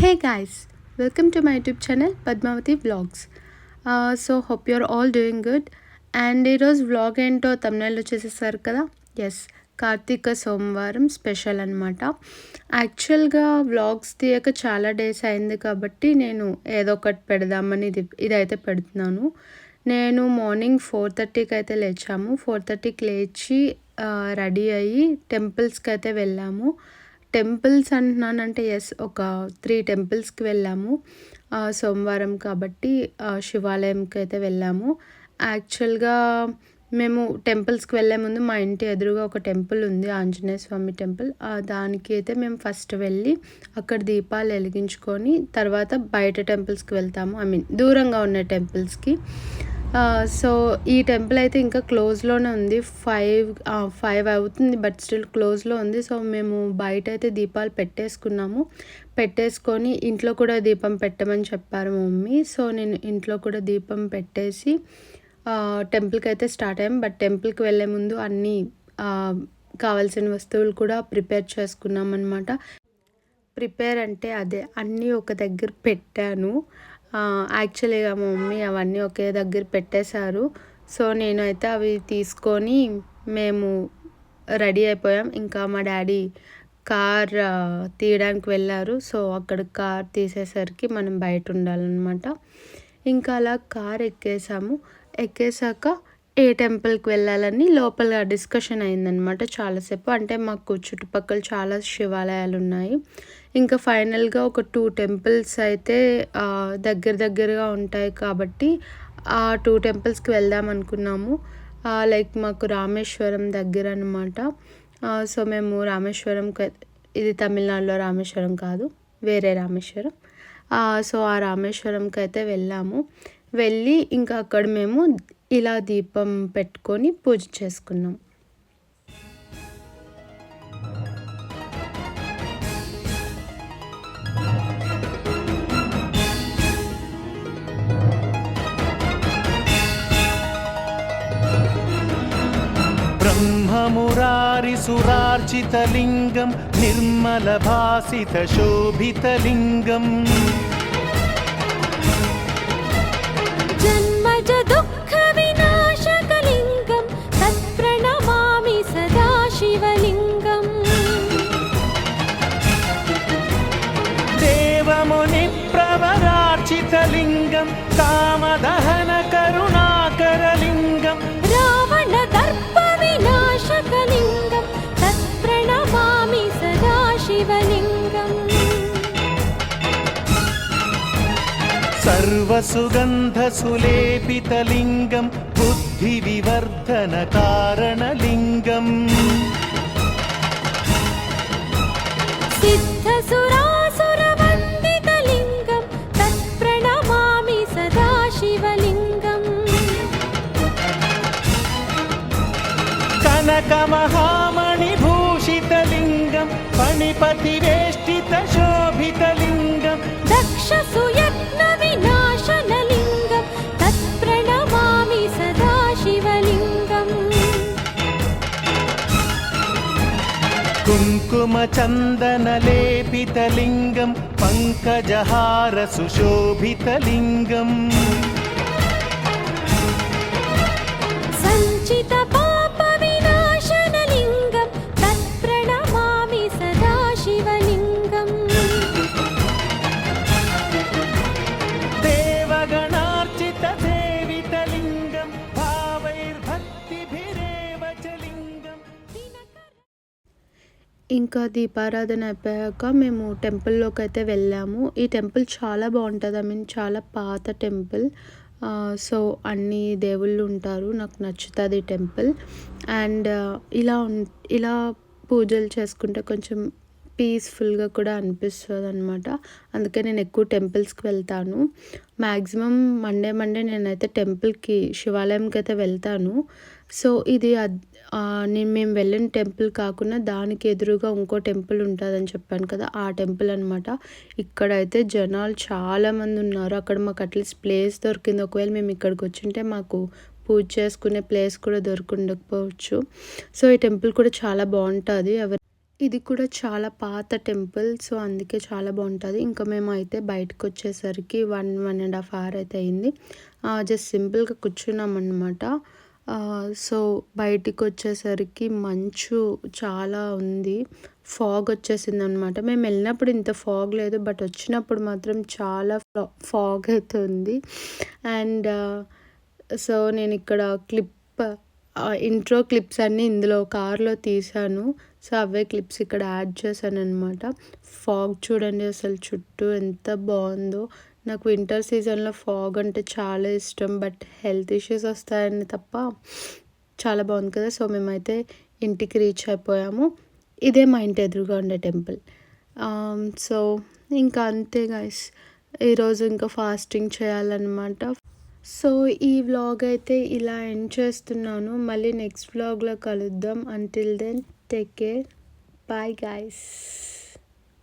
Hey guys welcome to my YouTube channel Padmavathi vlogs so hope you're all doing good and ఈరోజు vlog ఏంటో తమిళలో చేసేసారు కదా? Yes Karthika సోమవారం స్పెషల్ అనమాట యాక్చువల్గా వ్లాగ్స్ తీయక చాలా డేస్ అయింది కాబట్టి నేను ఏదో ఒకటి పెడదామని ఇది ఇదైతే పెడుతున్నాను. నేను మార్నింగ్ ఫోర్ థర్టీకి అయితే లేచాము. ఫోర్ థర్టీకి లేచి uh, రెడీ అయ్యి టెంపుల్స్కి అయితే వెళ్ళాము. టెంపుల్స్ అంటున్నానంటే ఎస్ ఒక త్రీ టెంపుల్స్కి వెళ్ళాము. సోమవారం కాబట్టి శివాలయంకి అయితే వెళ్ళాము. యాక్చువల్గా మేము టెంపుల్స్కి వెళ్ళే ముందు మా ఇంటి ఎదురుగా ఒక టెంపుల్ ఉంది ఆంజనేయ స్వామి టెంపుల్. దానికి అయితే మేము ఫస్ట్ వెళ్ళి అక్కడ దీపాలు వెలిగించుకొని తర్వాత బయట టెంపుల్స్కి వెళ్తాము. ఐ మీన్ దూరంగా ఉన్న టెంపుల్స్కి. సో ఈ టెంపుల్ అయితే ఇంకా క్లోజ్లోనే ఉంది. ఫైవ్ ఫైవ్ అవుతుంది బట్ స్టిల్ క్లోజ్లో ఉంది. సో మేము బయట అయితే దీపాలు పెట్టేసుకున్నాము. పెట్టేసుకొని ఇంట్లో కూడా దీపం పెట్టమని చెప్పారు మమ్మీ. సో నేను ఇంట్లో కూడా దీపం పెట్టేసి టెంపుల్కి అయితే స్టార్ట్ అయ్యాం. బట్ టెంపుల్కి వెళ్ళే ముందు అన్నీ కావాల్సిన వస్తువులు కూడా ప్రిపేర్ చేసుకున్నాం అనమాట ప్రిపేర్ అంటే అదే అన్నీ ఒక దగ్గర పెట్టాను. యాక్చువల్గా మా మమ్మీ అవన్నీ ఒకే దగ్గర పెట్టేశారు. సో నేనైతే అవి తీసుకొని మేము రెడీ అయిపోయాం. ఇంకా మా డాడీ కార్ తీయడానికి వెళ్ళారు. సో అక్కడ కార్ తీసేసరికి మనం బయట ఉండాలన్నమాట. ఇంకా అలా కార్ ఎక్కేసాము. ఎక్కేసాక ఏ టెంపుల్కి వెళ్ళాలని లోపల డిస్కషన్ అయిందనమాట చాలాసేపు. అంటే మాకు చుట్టుపక్కల చాలా శివాలయాలు ఉన్నాయి ఇంకా ఫైనల్గా ఒక టూ టెంపుల్స్ అయితే దగ్గర దగ్గరగా ఉంటాయి కాబట్టి ఆ టూ టెంపుల్స్కి వెళ్దాం అనుకున్నాము. లైక్ మాకు రామేశ్వరం దగ్గర అనమాట సో మేము రామేశ్వరంకి ఇది తమిళనాడులో రామేశ్వరం కాదు వేరే రామేశ్వరం. సో ఆ రామేశ్వరంకి అయితే వెళ్ళాము. వెళ్ళి ఇంకా అక్కడ మేము ఇలా దీపం పెట్టుకొని పూజ చేసుకున్నాం ब्रह्ममुरारिसुरार्चितलिङ्गं निर्मलभासितशोभितलिङ्गम् देवमुनिप्रवरार्चितलिङ्गं कामदहनकरुणाकरलिङ्गम् रावणदर्पविनाशकलिङ्गं तत्प्रणमामि सदा शिवलिङ्गम् सर्वसुगन्धसुलेपितलिङ्गं बुद्धिविवर्धनकारणलिङ्गम् कनकमहामणिभूषितलिङ्गं फणिपतिवेष्टितशोभितलिङ्गम् दक्षसुयत्नविनाशनलिङ्गं तत्प्रणमामि सदा शिवलिङ्गम् कुङ्कुमचन्दनलेपितलिङ्गं पङ्कजहारसुशोभितलिङ्गम् ఇంకా దీపారాధన అయిపోయాక మేము టెంపుల్లోకి అయితే వెళ్ళాము. ఈ టెంపుల్ చాలా బాగుంటుంది. ఐ మీన్ చాలా పాత టెంపుల్. సో అన్ని దేవుళ్ళు ఉంటారు. నాకు నచ్చుతుంది ఈ టెంపుల్. అండ్ ఇలా ఇలా పూజలు చేసుకుంటే కొంచెం పీస్ఫుల్గా కూడా అనిపిస్తుంది అనమాట అందుకే నేను ఎక్కువ టెంపుల్స్కి వెళ్తాను. మ్యాక్సిమం మండే మండే నేనైతే టెంపుల్కి శివాలయంకి అయితే వెళ్తాను. సో ఇది నేను మేము వెళ్ళిన టెంపుల్ కాకుండా దానికి ఎదురుగా ఇంకో టెంపుల్ ఉంటుందని చెప్పాను కదా ఆ టెంపుల్ అనమాట ఇక్కడైతే జనాలు చాలామంది ఉన్నారు. అక్కడ మాకు అట్లీస్ట్ ప్లేస్ దొరికింది. ఒకవేళ మేము ఇక్కడికి వచ్చింటే మాకు పూజ చేసుకునే ప్లేస్ కూడా దొరికిండకపోవచ్చు సో ఈ టెంపుల్ కూడా చాలా బాగుంటుంది. ఎవరి ఇది కూడా చాలా పాత టెంపుల్. సో అందుకే చాలా బాగుంటుంది. ఇంకా మేము అయితే బయటకు వచ్చేసరికి one one and half hour అయితే అయింది. జస్ట్ సింపుల్గా కూర్చున్నాం అనమాట సో బయటికి వచ్చేసరికి మంచు చాలా ఉంది. ఫాగ్ వచ్చేసింది అనమాట మేము వెళ్ళినప్పుడు ఇంత ఫాగ్ లేదు బట్ వచ్చినప్పుడు మాత్రం చాలా ఫాగ్ అయితే ఉంది. అండ్ సో నేను ఇక్కడ క్లిప్ ఇంట్రో క్లిప్స్ అన్నీ ఇందులో కార్లో తీసాను సో అవే క్లిప్స్ ఇక్కడ యాడ్ చేశాను అనమాట ఫాగ్ చూడండి అసలు చుట్టూ ఎంత బాగుందో. నాకు వింటర్ సీజన్లో ఫాగ్ అంటే చాలా ఇష్టం బట్ హెల్త్ ఇష్యూస్ వస్తాయని తప్ప చాలా బాగుంది కదా. సో మేమైతే ఇంటికి రీచ్ అయిపోయాము. ఇదే మా ఇంటి ఎదురుగా ఉండే టెంపుల్ సో um, ఇంకా అంతే గైస్ ఈరోజు ఇంకా ఫాస్టింగ్ చేయాలన్నమాట. సో ఈ వ్లాగ్ అయితే ఇలా ఎండ్ చేస్తున్నాను. మళ్ళీ నెక్స్ట్ వ్లాగ్లో కలుద్దాం. Until then take care bye guys